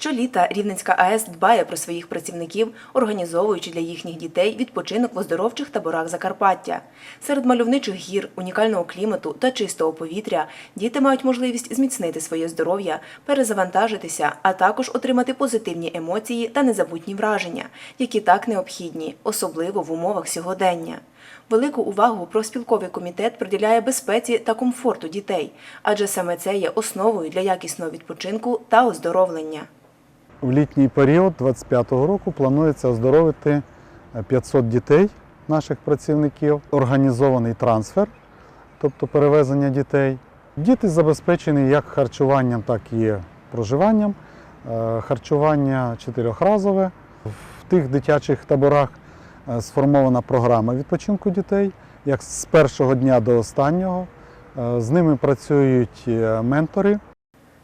Щоліта Рівненська АЕС дбає про своїх працівників, організовуючи для їхніх дітей відпочинок в оздоровчих таборах Закарпаття. Серед мальовничих гір, унікального клімату та чистого повітря діти мають можливість зміцнити своє здоров'я, перезавантажитися, а також отримати позитивні емоції та незабутні враження, які так необхідні, особливо в умовах сьогодення. Велику увагу профспілковий комітет приділяє безпеці та комфорту дітей, адже саме це є основою для якісного відпочинку та оздоровлення. В літній період 25-го року планується оздоровити 500 дітей наших працівників, організований трансфер, тобто перевезення дітей. Діти забезпечені як харчуванням, так і проживанням. Е, Харчування чотирьохразове. В тих дитячих таборах е, сформована програма відпочинку дітей, як з першого дня до останнього. Е, З ними працюють е, ментори.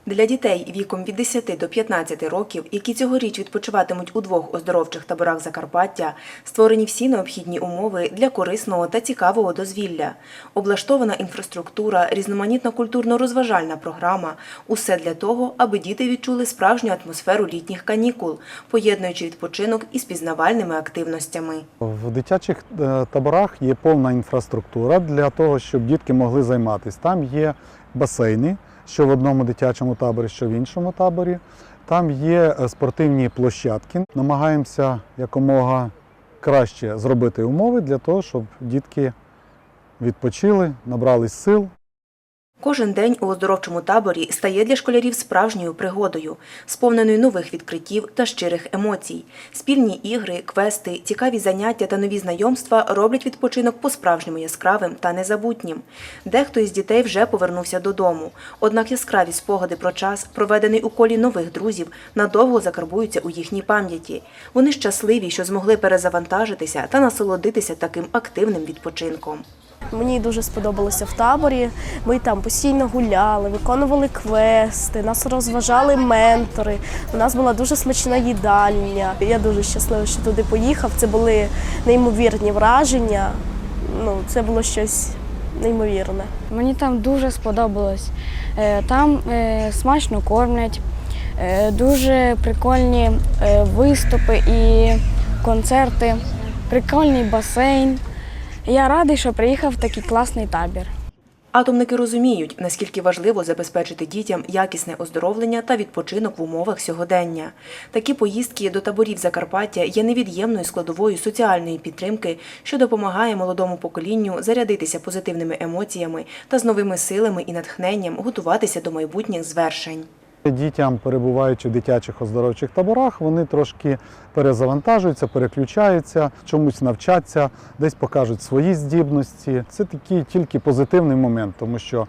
Для дітей віком від 10 до 15 років, які цьогоріч відпочиватимуть у двох оздоровчих таборах Закарпаття, створені всі необхідні умови для корисного та цікавого дозвілля. Облаштована інфраструктура, різноманітна культурно-розважальна програма – усе для того, аби діти відчули справжню атмосферу літніх канікул, поєднуючи відпочинок із пізнавальними активностями. В дитячих е, таборах є повна інфраструктура для того, щоб дітки могли займатися. Там є басейни, що в одному дитячому таборі, що в іншому таборі. Там є е, спортивні площадки. Намагаємося якомога краще зробити умови для того, щоб дітки відпочили, набрались сил. Кожен день у оздоровчому таборі стає для школярів справжньою пригодою, сповненою нових відкриттів та щирих емоцій. Спільні ігри, квести, цікаві заняття та нові знайомства роблять відпочинок по-справжньому яскравим та незабутнім. Дехто із дітей вже повернувся додому. Однак яскраві спогади про час, проведений у колі нових друзів, надовго закарбуються у їхній пам'яті. Вони щасливі, що змогли перезавантажитися та насолодитися таким активним відпочинком. Мені дуже сподобалося в таборі. Ми там постійно гуляли, виконували квести, нас розважали ментори. У нас була дуже смачна їдальня. Я дуже щаслива, що туди поїхав. Це були неймовірні враження. Ну, це було щось неймовірне. Мені там дуже сподобалось. Е, Там е, смачно кормлять, е, дуже прикольні виступи і концерти, прикольний басейн. Я радий, що приїхав в такий класний табір. Атомники розуміють, наскільки важливо забезпечити дітям якісне оздоровлення та відпочинок в умовах сьогодення. Такі поїздки до таборів Закарпаття є невід'ємною складовою соціальної підтримки, що допомагає молодому поколінню зарядитися позитивними емоціями та з новими силами і натхненням готуватися до майбутніх звершень. Дітям, перебуваючи в дитячих оздоровчих таборах, вони трошки перезавантажуються, переключаються, чомусь навчаться, десь покажуть свої здібності. Це такий тільки позитивний момент, тому що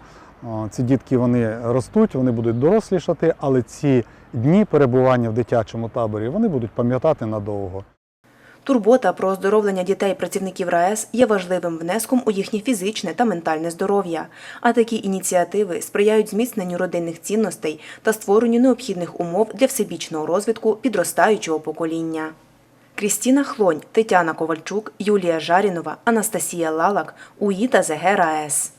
ці дітки вони ростуть, вони будуть дорослішати, але ці дні перебування в дитячому таборі вони будуть пам'ятати надовго. Турбота про оздоровлення дітей працівників РаЕС є важливим внеском у їхнє фізичне та ментальне здоров'я. А такі ініціативи сприяють зміцненню родинних цінностей та створенню необхідних умов для всебічного розвитку підростаючого покоління. Крістіна Хлонь, Тетяна Ковальчук, Юлія Жарінова, Анастасія Лалак, УІ та ЗГ РаЕС.